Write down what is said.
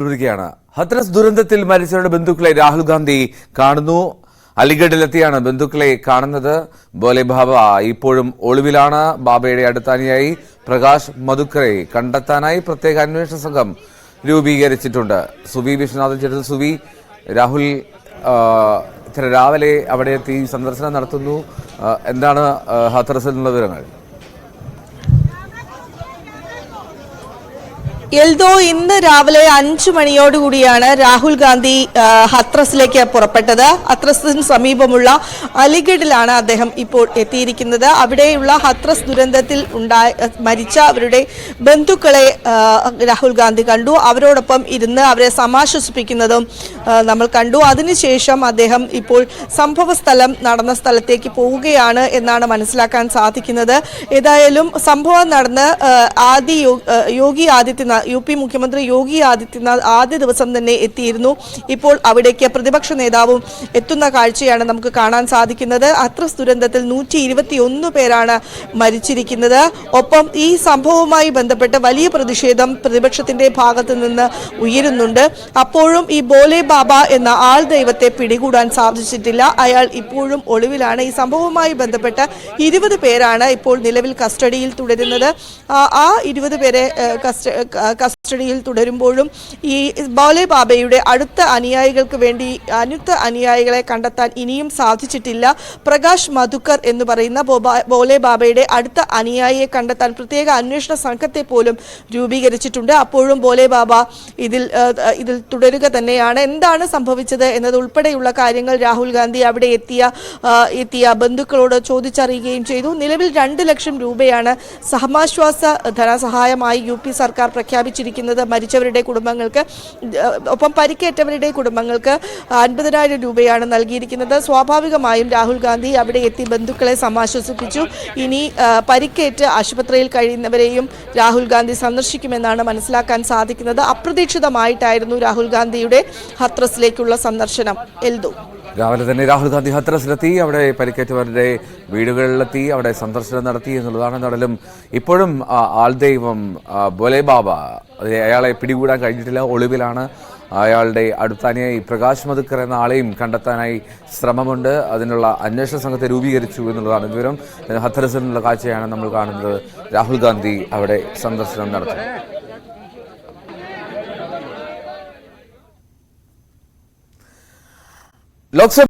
തുടരുകയാണ് ഹത്രസ് ദുരന്തത്തിൽ മരിച്ചവരുടെ ബന്ധുക്കളെ രാഹുൽ ഗാന്ധി കാണുന്നു. അലിഗഡിലെത്തിയാണ് ബന്ധുക്കളെ കാണുന്നത്. ബോലെ ബാബ ഇപ്പോഴും ഒളിവിലാണ്. ബാബയുടെ അടുത്താനിയായി പ്രകാശ് മധുക്കറെ കണ്ടെത്താനായി പ്രത്യേക അന്വേഷണ സംഘം രൂപീകരിച്ചിട്ടുണ്ട്. സുവി വിശ്വനാഥൻ ചേർത്ത് സുവി രാഹുൽ രാവിലെ അവിടെ എത്തി സന്ദർശനം നടത്തുന്നു. എന്താണ് ഹത്രസിൽ നിന്നുള്ള വിവരങ്ങൾ? എൽദോ ഇന്ന് രാവിലെ അഞ്ചു മണിയോടുകൂടിയാണ് രാഹുൽ ഗാന്ധി ഹത്രസിലേക്ക് പുറപ്പെട്ടത്. ഹത്രസിന് സമീപമുള്ള അലിഗഡിലാണ് അദ്ദേഹം ഇപ്പോൾ എത്തിയിരിക്കുന്നത്. അവിടെയുള്ള ഹത്രസ് ദുരന്തത്തിൽ ഉണ്ടായ മരിച്ച അവരുടെ ബന്ധുക്കളെ രാഹുൽ ഗാന്ധി കണ്ടു. അവരോടൊപ്പം ഇരുന്ന് അവരെ സമാശ്വസിപ്പിക്കുന്നതും നമ്മൾ കണ്ടു. അതിനുശേഷം അദ്ദേഹം ഇപ്പോൾ സംഭവ സ്ഥലം നടന്ന സ്ഥലത്തേക്ക് പോവുകയാണ് എന്നാണ് മനസ്സിലാക്കാൻ സാധിക്കുന്നത്. ഏതായാലും സംഭവം നടന്ന് ആദി യോഗി ആദിത്യനാഥ് യു പി മുഖ്യമന്ത്രി യോഗി ആദിത്യനാഥ് ആദ്യ ദിവസം തന്നെ എത്തിയിരുന്നു. ഇപ്പോൾ അവിടേക്ക് പ്രതിപക്ഷ നേതാവും എത്തുന്ന കാഴ്ചയാണ് നമുക്ക് കാണാൻ സാധിക്കുന്നത്. അത്ര ദുരന്തത്തിൽ നൂറ്റി ഇരുപത്തിയൊന്ന് പേരാണ് മരിച്ചിരിക്കുന്നത്. ഒപ്പം ഈ സംഭവവുമായി ബന്ധപ്പെട്ട് വലിയ പ്രതിഷേധം പ്രതിപക്ഷത്തിന്റെ ഭാഗത്ത് നിന്ന് ഉയരുന്നുണ്ട്. അപ്പോഴും ഈ ബോലെ ബാബ എന്ന ആൾ ദൈവത്തെ പിടികൂടാൻ സാധിച്ചിട്ടില്ല. അയാൾ ഇപ്പോഴും ഒളിവിലാണ്. ഈ സംഭവവുമായി ബന്ധപ്പെട്ട് ഇരുപത് പേരാണ് ഇപ്പോൾ നിലവിൽ കസ്റ്റഡിയിൽ തുടരുന്നത്. ആ, ഇരുപത് പേരെ കസ്റ്റ- acá കസ്റ്റഡിയിൽ തുടരുമ്പോഴും ഈ ബോലെ ബാബയുടെ അടുത്ത അനുയായികൾക്ക് വേണ്ടി അനുത്ത അനുയായികളെ കണ്ടെത്താൻ ഇനിയും സാധിച്ചിട്ടില്ല. പ്രകാശ് മധുക്കർ എന്ന് പറയുന്ന ബോലെ ബാബയുടെ അടുത്ത അനുയായിയെ കണ്ടെത്താൻ പ്രത്യേക അന്വേഷണ സംഘത്തെ പോലും രൂപീകരിച്ചിട്ടുണ്ട്. അപ്പോഴും ബോലെ ബാബ ഇതിൽ ഇതിൽ തുടരുക തന്നെയാണ്. എന്താണ് സംഭവിച്ചത് എന്നത് ഉൾപ്പെടെയുള്ള കാര്യങ്ങൾ രാഹുൽ ഗാന്ധി അവിടെ എത്തിയ എത്തിയ ബന്ധുക്കളോട് ചോദിച്ചറിയുകയും ചെയ്തു. നിലവിൽ രണ്ട് ലക്ഷം രൂപയാണ് സഹമാശ്വാസ ധനസഹായമായി യു സർക്കാർ പ്രഖ്യാപിച്ചിരിക്കുന്നത്. മരിച്ചവരുടെ കുടുംബങ്ങൾക്ക് ഒപ്പം പരിക്കേറ്റവരുടെ കുടുംബങ്ങൾക്ക് അൻപതിനായിരം രൂപയാണ് നൽകിയിരിക്കുന്നത്. സ്വാഭാവികമായും രാഹുൽ ഗാന്ധി അവിടെ എത്തി ബന്ധുക്കളെ സമാശ്വസിപ്പിച്ചു. ഇനി പരിക്കേറ്റ് ആശുപത്രിയിൽ കഴിയുന്നവരെയും രാഹുൽ ഗാന്ധി സന്ദർശിക്കുമെന്നാണ് മനസ്സിലാക്കാൻ സാധിക്കുന്നത്. അപ്രതീക്ഷിതമായിട്ടായിരുന്നു രാഹുൽ ഗാന്ധിയുടെ ഹത്രസിലേക്കുള്ള സന്ദർശനം. എൽദു. രാവിലെ തന്നെ രാഹുൽ ഗാന്ധി ഹത്രസിലെത്തി അവിടെ പരിക്കേറ്റവരുടെ വീടുകളിലെത്തി അവിടെ സന്ദർശനം നടത്തി എന്നുള്ളതാണ് എന്നാലും ഇപ്പോഴും ആൾ ദൈവം ആ, ബാബ അത് അയാളെ പിടികൂടാൻ കഴിഞ്ഞിട്ടില്ല. ഒളിവിലാണ് അയാളുടെ അടുത്താനായി പ്രകാശ് മധുക്കർ എന്ന ആളെയും കണ്ടെത്താനായി ശ്രമമുണ്ട്. അതിനുള്ള അന്വേഷണ സംഘത്തെ രൂപീകരിച്ചു എന്നുള്ളതാണ് വിവരം. ഹത്തരസിനുള്ള കാഴ്ചയാണ് നമ്മൾ കാണുന്നത്. രാഹുൽ ഗാന്ധി അവിടെ സന്ദർശനം നടത്തി ലോക്സഭ